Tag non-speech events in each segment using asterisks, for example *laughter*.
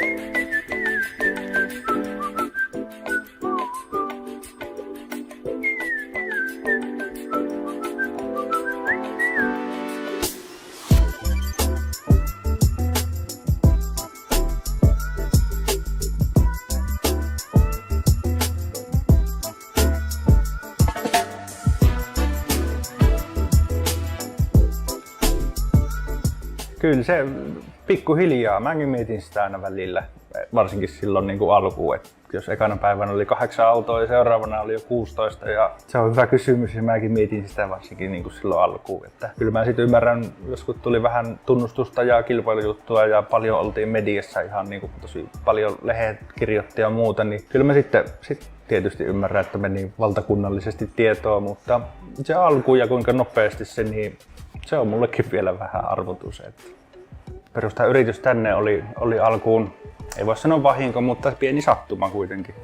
you. Kyllä se pikkuhiljaa, mäkin mietin sitä aina välillä, varsinkin silloin niin kuin alkuun, että jos ekana päivänä oli kahdeksan autoa ja seuraavana oli jo 16 ja se on hyvä kysymys ja mäkin mietin sitä varsinkin niin kuin silloin alkuun. Että kyllä mä sitten ymmärrän, joskus tuli vähän tunnustusta ja kilpailujuttua ja paljon oltiin mediassa ihan niin kuin tosi paljon lehet kirjoitti ja muuta, niin kyllä mä sitten sit tietysti ymmärrän, että meni valtakunnallisesti tietoa, mutta se alku ja kuinka nopeasti se, niin se on mullekin vielä vähän arvotus. Että perustaa yritys tänne oli, oli alkuun, ei voi sanoa vahinko, mutta pieni sattuma kuitenkin.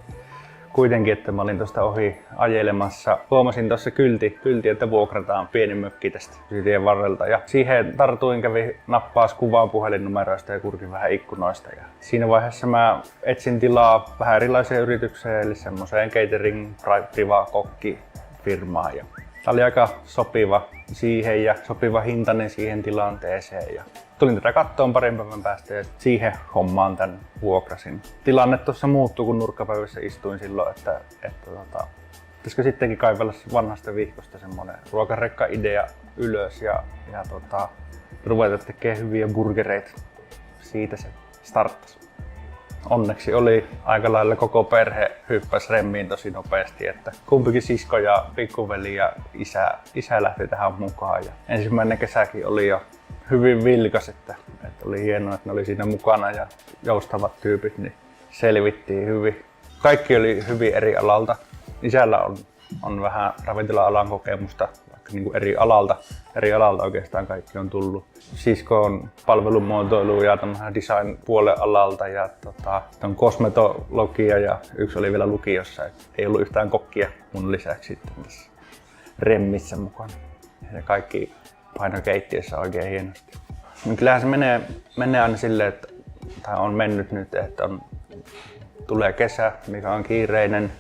Kuitenkin, että mä olin tuosta ohi ajelemassa. Huomasin tuossa kylti, kylti, että vuokrataan pieni mökki tästä tien varrelta. Ja siihen tartuin, kävi nappaas kuvaa puhelinnumeroista ja kurkin vähän ikkunoista. Ja siinä vaiheessa mä etsin tilaa vähän erilaisia yrityksiä, eli semmoiseen catering, priva, kokki firmaan. Ja Tämä oli aika sopiva siihen ja sopiva hintainen siihen tilanteeseen. Ja tulin tätä kattoon parin päivän päästä ja siihen hommaan tämän vuokrasin. Tilanne tuossa muuttui, kun nurkkapäivässä istuin silloin, että, että tota, pitäisikö sittenkin kaivella vanhasta vihkosta semmonen ruokarekka-idea ylös ja, ja tota, ruveta tekemään hyviä burgereita. Siitä se starttasi onneksi oli aika lailla koko perhe hyppäsi remmiin tosi nopeasti, että kumpikin sisko ja pikkuveli ja isä, isä lähti tähän mukaan. Ja ensimmäinen kesäkin oli jo hyvin vilkas, että, että oli hienoa, että ne oli siinä mukana ja joustavat tyypit, niin selvittiin hyvin. Kaikki oli hyvin eri alalta. Isällä on, on vähän ravintola-alan kokemusta niin kuin eri alalta, eri alalta oikeastaan kaikki on tullut. Sisko on palvelumuotoilu ja design puolen alalta ja tota, on kosmetologia ja yksi oli vielä lukiossa. Et ei ollut yhtään kokkia mun lisäksi sitten tässä remmissä mukana. Ja kaikki paino keittiössä oikein hienosti. Niin kyllähän se menee, menee aina silleen, että, tai on mennyt nyt, että on, tulee kesä, mikä on kiireinen.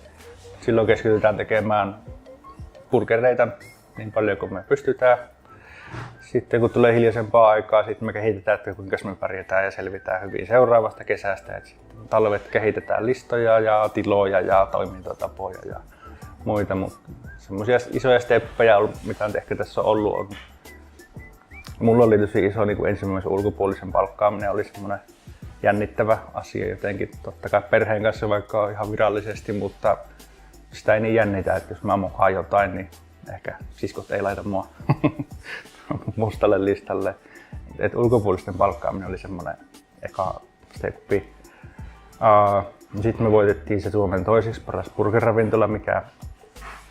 Silloin keskitytään tekemään burgereita niin paljon kuin me pystytään. Sitten kun tulee hiljaisempaa aikaa, sitten me kehitetään, että kuinka me pärjätään ja selvitään hyvin seuraavasta kesästä. Et talvet kehitetään listoja ja tiloja ja toimintatapoja ja muita, mutta semmoisia isoja steppejä, mitä on ehkä tässä on ollut, on Mulla oli tosi iso niin kuin ensimmäisen ulkopuolisen palkkaaminen oli semmoinen jännittävä asia jotenkin. Totta kai perheen kanssa vaikka ihan virallisesti, mutta sitä ei niin jännitä, että jos mä mokaan jotain, niin ehkä siskot ei laita mua *laughs* mustalle listalle. Et ulkopuolisten palkkaaminen oli semmoinen eka steppi. Uh, Sitten me voitettiin se Suomen toiseksi paras burgerravintola, mikä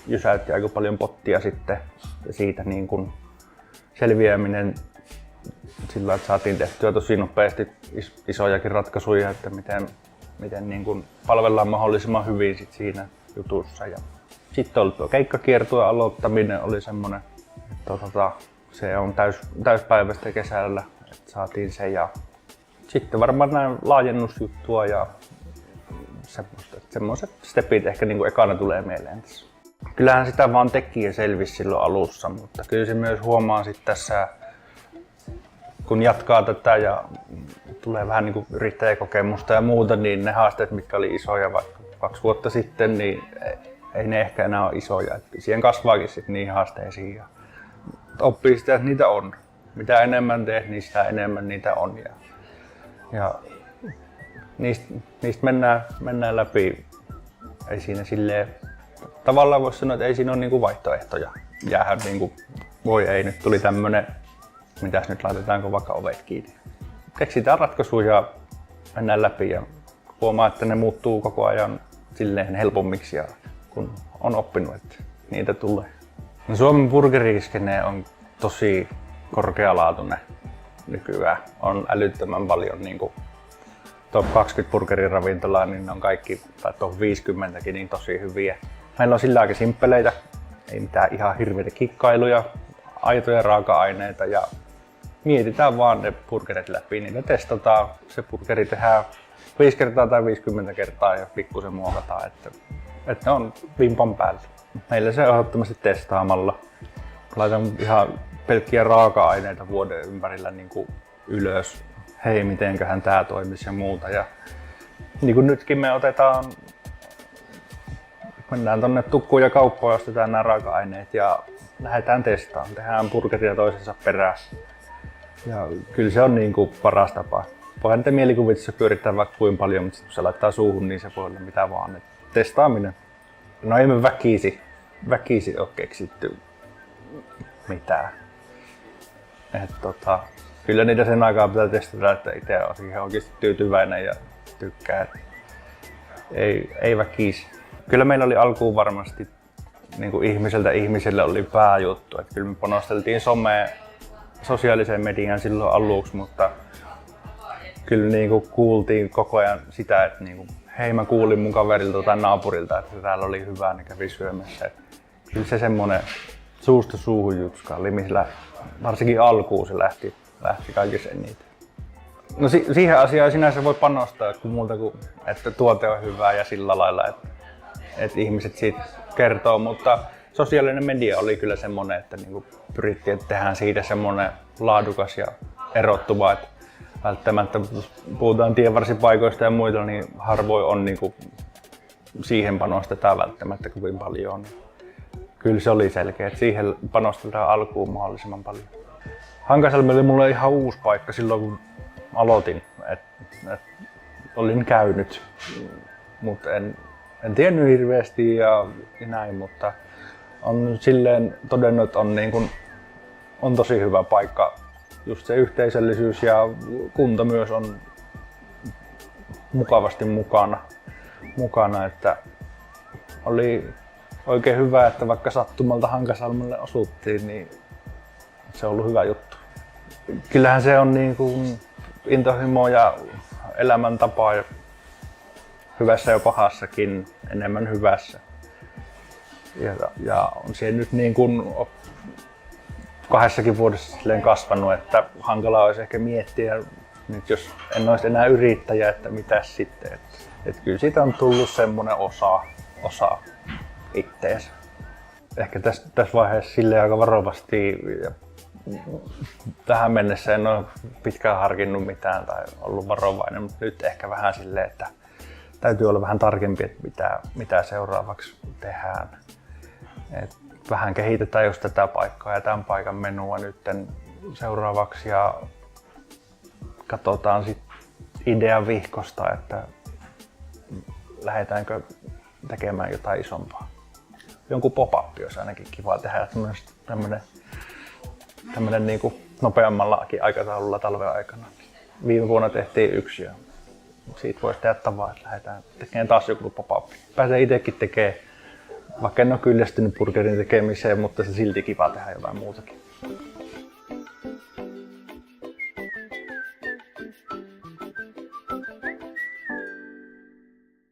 jysäytti aika paljon pottia sitten. Ja siitä niin kun selviäminen sillä että saatiin tehtyä tosi nopeasti isojakin ratkaisuja, että miten, miten niin kun palvellaan mahdollisimman hyvin sit siinä jutussa. Ja sitten oli tuo keikkakiertue aloittaminen oli semmoinen, että tota, se on täys, täyspäiväistä kesällä, että saatiin se ja sitten varmaan nämä laajennusjuttua ja semmoiset stepit ehkä niin kuin ekana tulee mieleen tässä. Kyllähän sitä vaan teki ja selvisi silloin alussa, mutta kyllä se myös huomaa sitten tässä, kun jatkaa tätä ja tulee vähän niin kuin yrittäjäkokemusta ja muuta, niin ne haasteet, mitkä oli isoja vaikka kaksi vuotta sitten, niin ei ne ehkä enää ole isoja. Et siihen kasvaakin sit niihin haasteisiin ja oppii sitä, että niitä on. Mitä enemmän teet, niin sitä enemmän niitä on. Ja, ja niistä, niistä mennään, mennään läpi. Ei siinä silleen, tavallaan voisi sanoa, että ei siinä ole niinku vaihtoehtoja. Jäähän niinku, voi ei, nyt tuli tämmönen, mitäs nyt laitetaanko vaikka ovet kiinni. Keksitään ratkaisuja ja mennään läpi ja huomaa, että ne muuttuu koko ajan silleen helpommiksi ja kun on oppinut, että niitä tulee. No Suomen burgeriskene on tosi korkealaatuinen nykyään. On älyttömän paljon niin kuin top 20 burgeriravintolaa, niin ne on kaikki, tai top 50 niin tosi hyviä. Meillä on sillä aika simppeleitä, ei mitään ihan hirveitä kikkailuja, aitoja raaka-aineita ja mietitään vaan ne burgerit läpi, me testataan, se burgeri tehdään 5 kertaa tai 50 kertaa ja pikkusen muokataan, että, että ne on vimpan päällä. Meillä se ehdottomasti testaamalla. Laitan ihan pelkkiä raaka-aineita vuoden ympärillä niin kuin ylös. Hei, mitenköhän tämä toimisi ja muuta. Ja niin kuin nytkin me otetaan, mennään tonne tukkuun ja kauppoon, ostetaan nämä raaka-aineet ja lähdetään testaamaan. Tehdään burgeria toisensa perään. Ja kyllä se on niin kuin paras tapa. Voihan niitä mielikuvituksessa pyörittää vaikka kuin paljon, mutta kun se laittaa suuhun, niin se voi olla mitä vaan. Et testaaminen. No ei me väkisi, väkisi ole keksitty mitään. Et tota, kyllä niitä sen aikaa pitää testata, että itse on siihen oikeasti tyytyväinen ja tykkää. Ei, ei väkisi. Kyllä meillä oli alkuun varmasti niin kuin ihmiseltä ihmiselle oli pääjuttu. Että kyllä me panosteltiin someen, sosiaaliseen mediaan silloin aluksi, mutta kyllä niin kuin kuultiin koko ajan sitä, että niin kuin, hei mä kuulin mun kaverilta tai naapurilta, että täällä oli hyvää, niin kävi syömässä. Kyllä se semmoinen suusta suuhun jutska oli, missä varsinkin alkuun se lähti, lähti kaikissa eniten. No si- siihen asiaan sinänsä voi panostaa, kun muuta kuin, että tuote on hyvää ja sillä lailla, että, että ihmiset siitä kertoo, mutta sosiaalinen media oli kyllä semmoinen, että niinku pyrittiin, että tehdään siitä semmoinen laadukas ja erottuva, että välttämättä puhutaan tienvarsipaikoista ja muita, niin harvoin on niinku siihen panostetaan välttämättä kovin paljon. Kyllä se oli selkeä, että siihen panostetaan alkuun mahdollisimman paljon. Hankasalmi oli mulle ihan uusi paikka silloin, kun aloitin. Et, et, olin käynyt, mutta en, en tiennyt hirveästi ja näin, mutta on silleen todennut, että on, niin kuin, on tosi hyvä paikka. Just se yhteisöllisyys ja kunta myös on mukavasti mukana, mukana että oli oikein hyvä, että vaikka sattumalta Hankasalmelle osuttiin, niin se on ollut hyvä juttu. Kyllähän se on niin kuin intohimo ja elämäntapa hyvässä ja pahassakin, enemmän hyvässä. Ja, ja on siihen nyt niin kuin kahdessakin vuodessa silleen kasvanut, että hankala olisi ehkä miettiä nyt jos en olisi enää yrittäjä, että mitä sitten. Että, että kyllä siitä on tullut semmoinen osa, osa itteensä. Ehkä tässä, tässä vaiheessa sille aika varovasti tähän mennessä en ole pitkään harkinnut mitään tai ollut varovainen, mutta nyt ehkä vähän silleen, että täytyy olla vähän tarkempi, että mitä, mitä seuraavaksi tehdään. Et vähän kehitetään just tätä paikkaa ja tämän paikan menua nyt seuraavaksi ja katsotaan sitten idean vihkosta, että lähdetäänkö tekemään jotain isompaa. Jonkun pop-up olisi ainakin kiva tehdä, tämmöinen tämmöinen niin kuin nopeammallakin aikataululla talven aikana. Viime vuonna tehtiin yksi ja siitä voisi tehdä tavaa, että lähdetään tekemään taas joku pop-up. Pääsee itsekin tekemään, vaikka en ole kyllästynyt burgerin tekemiseen, mutta se silti kiva tehdä jotain muutakin.